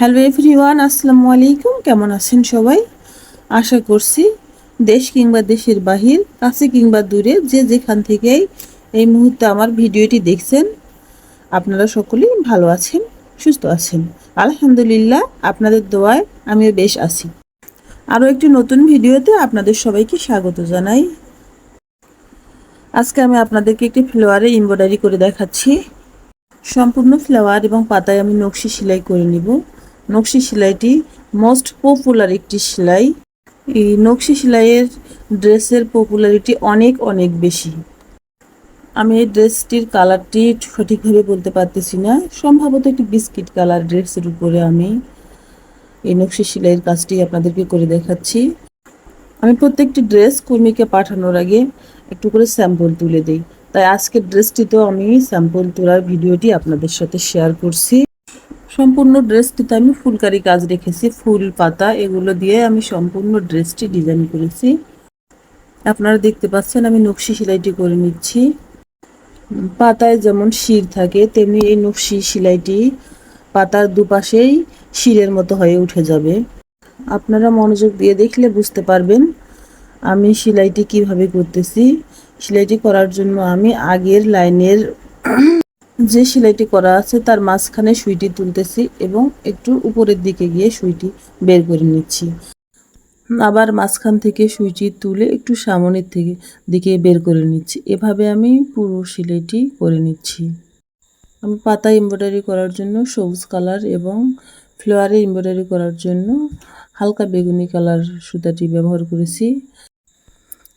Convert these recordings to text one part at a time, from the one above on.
Hello everyone আসসালামু আলাইকুম। কেমন আছেন সবাই? আশা করছি দেশ কিংবা দেশের বাহির, কাছে কিংবা দূরে, যে যেখান থেকেই এই মুহূর্তে আমার ভিডিওটি দেখছেন, আপনারা সকলেই ভালো আছেন, সুস্থ আছেন। আলহামদুলিল্লাহ, আপনাদের দোয়ায় আমিও বেশ আছি। আরও একটি নতুন ভিডিওতে আপনাদের সবাইকে স্বাগত জানাই। আজকে আমি আপনাদেরকে একটি ফ্লোয়ারে এমব্রয়ডারি করে দেখাচ্ছি। সম্পূর্ণ ফ্লাওয়ার এবং পাতায় আমি নকশি সেলাই করে নিব। নকশি সেলাইটি মোস্ট পপুলার একটি সেলাই। এই নকশি সেলাইয়ের ড্রেসের পপুলারিটি অনেক অনেক বেশি। আমি এই ড্রেসটির কালারটি সঠিকভাবে বলতে পারতেছি না। সম্ভবত একটি বিস্কিট কালার ড্রেসের উপরে আমি এই নকশি সেলাইয়ের কাজটি আপনাদেরকে করে দেখাচ্ছি। আমি প্রত্যেকটি ড্রেস কর্মীকে পাঠানোর আগে একটু করে স্যাম্পল তুলে দিই। তাই আজকের ড্রেসটিতেও আমি স্যাম্পল তোলার ভিডিওটি আপনাদের সাথে শেয়ার করছি। সম্পূর্ণ ড্রেসটিতে আমি ফুলকারি কাজ রেখেছি, ফুল, পাতা এগুলো দিয়ে আমি সম্পূর্ণ ড্রেসটি ডিজাইন করেছি। আপনারা দেখতে পাচ্ছেন আমি নকশি সেলাইটি করে নিচ্ছি। পাতায় যেমন শির থাকে, তেমনি এই নকশি সেলাইটি পাতার দুপাশেই শিরের মতো হয়ে উঠে যাবে। আপনারা মনোযোগ দিয়ে দেখলে বুঝতে পারবেন আমি সেলাইটি কীভাবে করতেছি। সেলাইটি করার জন্য আমি আগের লাইনের যে সেলাইটি করা আছে তার মাঝখানে সুইটি তুলতেছি এবং একটু উপরের দিকে গিয়ে সুইটি বের করে নিচ্ছি। আবার মাঝখান থেকে সুইটি তুলে একটু সামনের থেকে দিকে বের করে নিচ্ছি। এভাবে আমি পুরো সেলাইটি করে নিচ্ছি। আমি পাতা এমব্রয়ডারি করার জন্য সবুজ কালার এবং ফ্লোয়ারে এমব্রয়ডারি করার জন্য হালকা বেগুনি কালার সুতাটি ব্যবহার করেছি।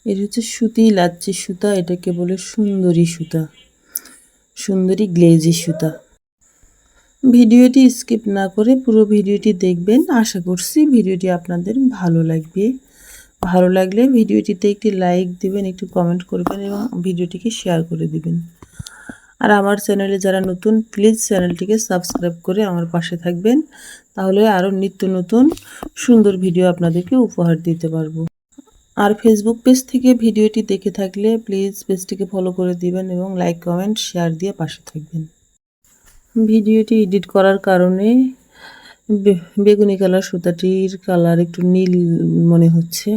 এটি হচ্ছে সুতি লাচ্ছি সুতা, এটাকে বলে সুন্দরী সুতা। সুন্দরী গ্লেজি সুতা। ভিডিওটি স্কিপ না করে পুরো ভিডিওটি দেখবেন। আশা করছি ভিডিওটি আপনাদের ভালো লাগবে। ভালো লাগলে ভিডিওটিতে একটি লাইক দিবেন, একটু কমেন্ট করবেন এবং ভিডিওটিকে শেয়ার করে দিবেন। আর আমার চ্যানেলে যারা নতুন, প্লিজ চ্যানেলটিকে সাবস্ক্রাইব করে আমার পাশে থাকবেন। তাহলে আরও নিত্য নতুন সুন্দর ভিডিও আপনাদেরকে উপহার দিতে পারব। আর ফেসবুক পেজ থেকে ভিডিওটি দেখে থাকলে প্লিজ পেজটিকে ফলো করে দিবেন এবং লাইক কমেন্ট শেয়ার দিয়ে পাশে থাকবেন। ভিডিওটি এডিট করার কারণে বেগুনি কালার সুতাটির কালার একটু নীল মনে হচ্ছে।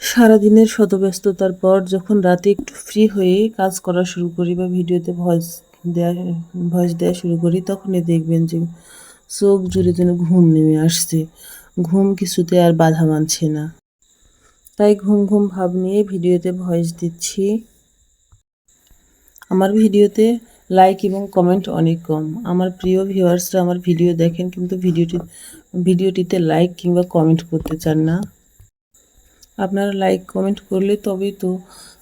সারাদিনের শতব্যস্ততার পর যখন রাতে একটু ফ্রি হয়ে কাজ করা শুরু করি বা ভিডিওতে ভয়েস দেওয়া ভয়েস দেওয়া শুরু করি, তখনই দেখবেন যে চোখ জুড়ে যেন ঘুম নেমে আসছে। ঘুম কিছুতে আর বাধা মানছে না। তাই ঘুম ঘুম ভাব নিয়ে ভিডিওতে ভয়েস দিচ্ছি। আমার ভিডিওতে লাইক এবং কমেন্ট অনেক কম। আমার প্রিয় ভিউয়ার্সরা আমার ভিডিও দেখেন কিন্তু ভিডিওটি ভিডিওটিতে লাইক কিংবা কমেন্ট করতে চান না। আপনারা লাইক কমেন্ট করলে তবেই তো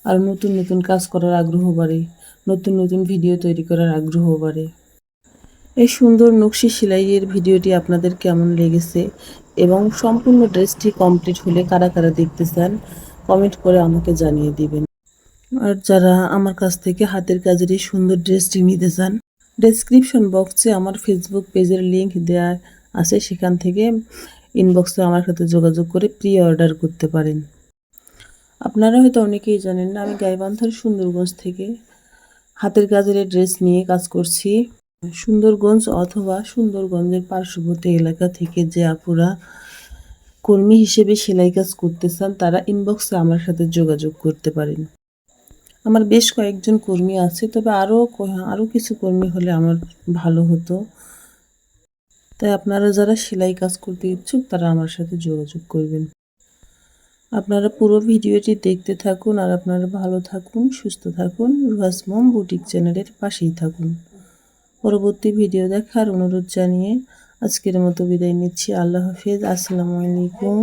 আর নতুন নতুন কাজ করার আগ্রহ বাড়ে, নতুন নতুন ভিডিও তৈরি করার আগ্রহ বাড়ে। এই সুন্দর নকশি সেলাইয়ের ভিডিওটি আপনাদের কেমন লেগেছে এবং সম্পূর্ণ ড্রেসটি কমপ্লিট হলে কারা কারা দেখতে চান কমেন্ট করে আমাকে জানিয়ে দিবেন। আর যারা আমার কাছ থেকে হাতের কাজের এই সুন্দর ড্রেসটি নিতে চান ডেসক্রিপশন বক্সে আমার ফেসবুক পেজের লিংক দেওয়া আছে, সেখান থেকে ইনবক্সে আমার সাথে যোগাযোগ করে প্রি অর্ডার করতে পারেন। আপনারা হয়তো অনেকেই জানেন না আমি গাইবান্ধার সুন্দরগঞ্জ থেকে হাতের কাজের ড্রেস নিয়ে কাজ করছি। সুন্দরগঞ্জ অথবা সুন্দরগঞ্জের পার্শ্ববর্তী এলাকা থেকে যে আপুরা কর্মী হিসেবে সেলাই কাজ করতে চান, তারা ইনবক্সে আমার সাথে যোগাযোগ করতে পারেন। আমার বেশ কয়েকজন কর্মী আছে, তবে আরও আরও কিছু কর্মী হলে আমার ভালো হতো। তাই আপনারা যারা সেলাই কাজ করতে ইচ্ছুক, তারা আমার সাথে যোগাযোগ করবেন। আপনারা পুরো ভিডিওটি দেখতে থাকুন, আর আপনারা ভালো থাকুন, সুস্থ থাকুন। রুহাস মম বুটিক চ্যানেলের পাশেই থাকুন। পরবর্তী ভিডিও দেখার অনুরোধ জানিয়ে আজকের মতো বিদায় নিচ্ছি। আল্লাহ হাফিজ। আসসালামু আলাইকুম।